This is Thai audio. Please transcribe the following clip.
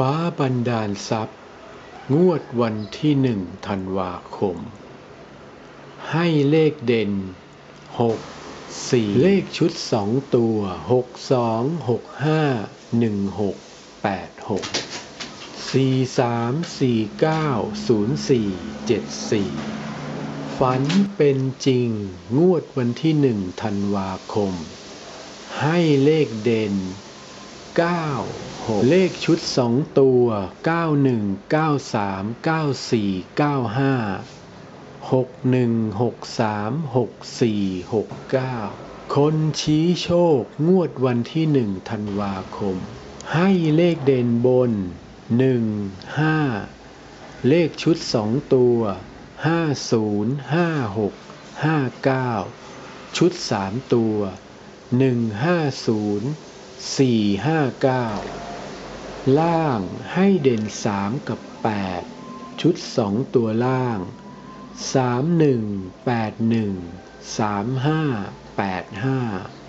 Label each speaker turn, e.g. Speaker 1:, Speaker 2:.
Speaker 1: ฟ้าบันดาลทรัพย์ งวดวันที่หนึ่งธันวาคม ให้เลขเด่นหกสี่เลขชุดสองตัวหกสองหกห้าหนึ่งหกแปดหกสี่สามสี่เก้าศูนย์สี่เจ็ดสี่ฝันเป็นจริง งวดวันที่หนึ่งธันวาคม ให้เลขเด่น 9 6เลขชุด 2 ตัว 91 93 94 95 61 63 64 69 คนชี้โชคงวดวันที่ 1 ธันวาคม ให้เลขเด่นบน 1 5 เลขชุด 2 ตัว 50 56 59 ชุด 3 ตัว 150 459 ล่างให้เด่น 3 กับ 8 ชุด 2 ตัวล่าง 31 81 35 85